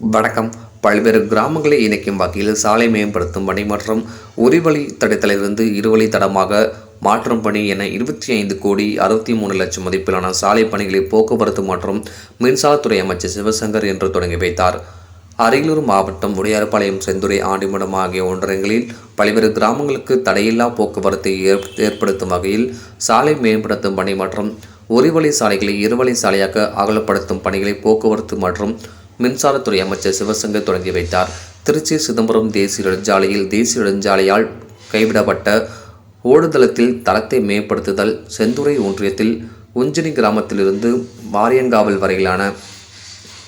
வணக்கம். பல்வேறு கிராமங்களை இணைக்கும் வகையில் சாலை மேம்படுத்தும் பணி மற்றும் ஒருவழி தடத்திலிருந்து இருவழி தடமாக மாற்றும் பணி என இருபத்தி ஐந்து கோடி அறுபத்தி மூணு லட்சம் மதிப்பிலான சாலை பணிகளை போக்குவரத்து மற்றும் மின்சாரத்துறை அமைச்சர் சிவசங்கர் என்று தொடங்கி வைத்தார். அரியலூர் மாவட்டம் உடையார்பாளையம் செந்துறை ஆண்டிமடம் ஆகிய ஒன்றரங்களில் பல்வேறு கிராமங்களுக்கு தடையில்லா போக்குவரத்தை ஏற்- ஏற்படுத்தும் வகையில் சாலை மேம்படுத்தும் பணி மற்றும் ஒருவழி சாலைகளை இருவழி சாலையாக அகலப்படுத்தும் பணிகளை போக்குவரத்து மற்றும் மின்சாரத்துறை அமைச்சர் சிவசங்கர் தொடங்கி வைத்தார். திருச்சி சிதம்பரம் தேசிய நெடுஞ்சாலையில் தேசிய நெடுஞ்சாலையால் கைவிடப்பட்ட ஓடுதளத்தில் தளத்தை மேம்படுத்துதல் செந்துறை ஒன்றியத்தில் உஞ்சனி கிராமத்திலிருந்து வாரியங்காவல் வரையிலான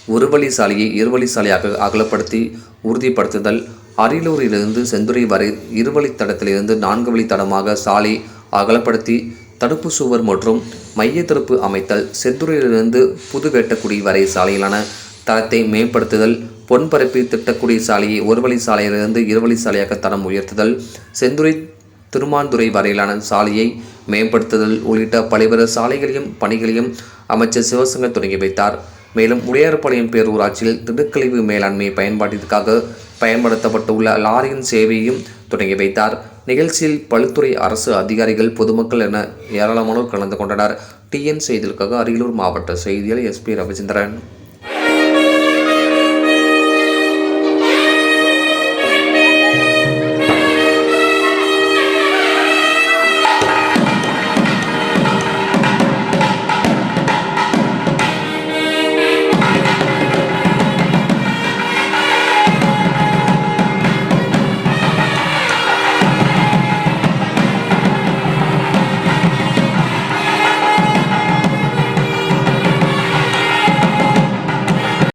ஒரு வழி சாலையை இருவழி சாலையாக அகலப்படுத்தி உறுதிப்படுத்துதல் அரியலூரிலிருந்து செந்துறை வரை இருவழித் தடத்திலிருந்து நான்கு வழி தடமாக சாலை அகலப்படுத்தி தடுப்பு சுவர் மற்றும் மைய தடுப்பு அமைத்தல் செந்துறையிலிருந்து புது வேட்டக்குடி வரை சாலையிலான தளத்தை மேம்படுத்துதல் பொன்பரப்பி திட்டக்குடி சாலையை ஒருவழி சாலையிலிருந்து இருவழி சாலையாக தரம் உயர்த்துதல் செந்துறை திருமாந்துறை வரையிலான சாலையை மேம்படுத்துதல் உள்ளிட்ட பல்வேறு சாலைகளையும் பணிகளையும் அமைச்சர் சிவசங்கர் தொடங்கி வைத்தார். மேலும் உடையார்பாளையம் பேரூராட்சியில் திடுக்கழிவு மேலாண்மை பயன்பாட்டிற்காக பயன்படுத்தப்பட்டுள்ள லாரியின் சேவையையும் தொடங்கி வைத்தார். நிகழ்ச்சியில் பல்துறை அரசு அதிகாரிகள் பொதுமக்கள் என ஏராளமானோர் கலந்து கொண்டனர். டிஎன் செய்திகளுக்காக அரியலூர் மாவட்ட செய்தியாளர் எஸ்பி ரவிச்சந்திரன்.